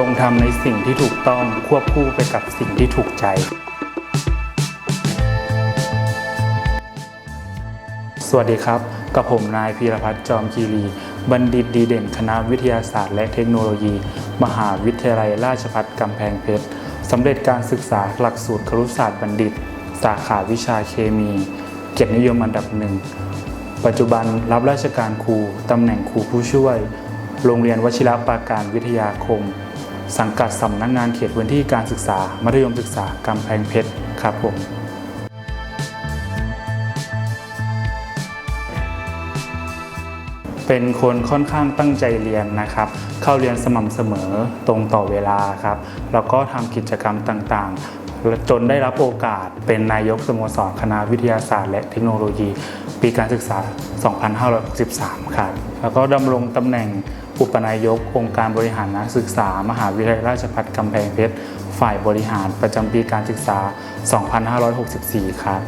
จงทำในสิ่งที่ถูกต้องควบคู่ไปกับสิ่งที่ถูกใจ สวัสดีครับ กับผมนายพีรพัฒน์จอมคีรี บัณฑิตดีเด่นคณะวิทยาศาสตร์และเทคโนโลยี มหาวิทยาลัยราชภัฏกำแพงเพชรสำเร็จการศึกษาหลักสูตรครุศาสตร์บัณฑิต สาขาวิชาเคมี เกียรตินิยมอันดับหนึ่ง ปัจจุบันรับราชการครูตำแหน่งครูผู้ช่วย โรงเรียนวชิรปราการวิทยาคม สังกัดสำนักงานเขตพื้นที่การศึกษา มัธยมศึกษากำแพงเพชรครับผมเป็นคนค่อนข้างตั้งใจเรียนนะครับ เข้าเรียนสม่ำเสมอตรงต่อเวลาครับ แล้วก็ทำกิจกรรมต่างๆ จนได้รับโอกาสเป็นนายกสโมสรคณะวิทยาศาสตร์และเทคโนโลยี ปีการศึกษา 2563 ครับ แล้วก็ดำรงตำแหน่งอุปนายกองค์การบริหารนักศึกษา มหาวิทยาลัยราชภัฏกำแพงเพชร ฝ่ายบริหารประจำปีการศึกษา 2564 ครับ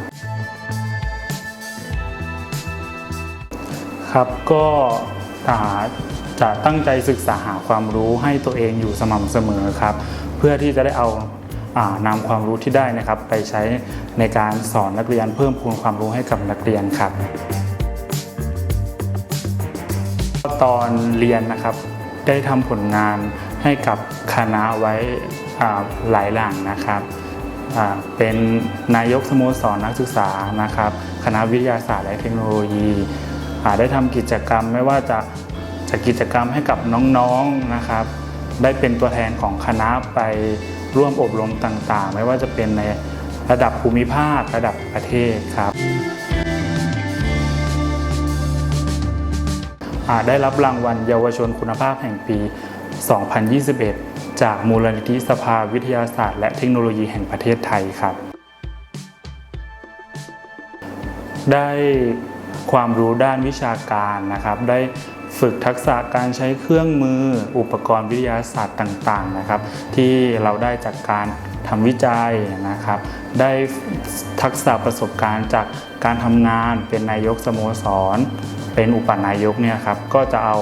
ครับก็จะตั้งใจศึกษาหาความรู้ให้ตัวเองอยู่สม่ำเสมอครับ เพื่อที่จะได้เอา นำความรู้ที่ได้นะครับ ไปใช้ในการสอนนักเรียนเพิ่มพูนความรู้ให้กับนักเรียนครับ ตอนเรียนนะครับได้ทำผลงานให้กับคณะไว้หลายหลังนะครับเป็นนายกสโมสรนักศึกษานะครับ คณะวิทยาศาสตร์และเทคโนโลยีได้ทำกิจกรรมไม่ว่าจะจะกิจกรรมให้กับน้องๆนะครับ ได้เป็นตัวแทนของคณะไป ร่วมอบรมต่างๆ ไม่ว่าจะเป็นในระดับภูมิภาค ระดับประเทศครับได้รับรางวัลเยาวชนคุณภาพแห่งปี 2021 จากมูลนิธิสภาวิทยาศาสตร์ และเทคโนโลยีแห่งประเทศไทยครับ ได้ความรู้ด้านวิชาการนะครับ ได้ ฝึกทักษะการใช้เครื่องมือ อุปกรณ์วิทยาศาสตร์ต่างๆนะครับ ที่เราได้จากการทำวิจัยนะครับ ได้ทักษะประสบการณ์จากการทำงานเป็นนายกสโมสร เป็นอุปนายกเนี่ยครับก็จะเอา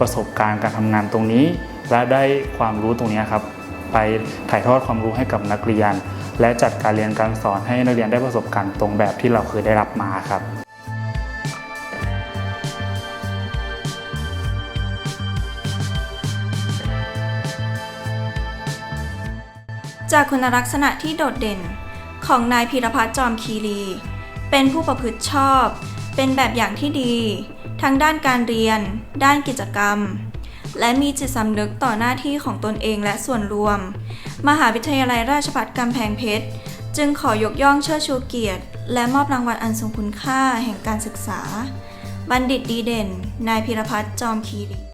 ประสบการณ์การทำงานตรงนี้ และได้ความรู้ตรงนี้ครับไปถ่ายทอดความรู้ให้กับนักเรียน และจัดการเรียนการสอนให้นักเรียนได้ประสบการณ์ตรงแบบที่เราเคยได้รับมาครับ จากคุณลักษณะที่โดดเด่นของนายพีรพัฒน์จอมคีรี เป็นผู้ประพฤติชอบ เป็นแบบอย่างที่ดี ทั้งด้านการเรียน ด้านกิจกรรม และมีจิตสำนึกต่อหน้าที่ของตนเองและส่วนรวม มหาวิทยาลัยราชภัฏกำแพงเพชร จึงขอยกย่องเชิดชูเกียรติ และมอบรางวัลอันทรงคุณค่าแห่งการศึกษา บัณฑิตดีเด่น นายพีรพัฒน์จอมคีรี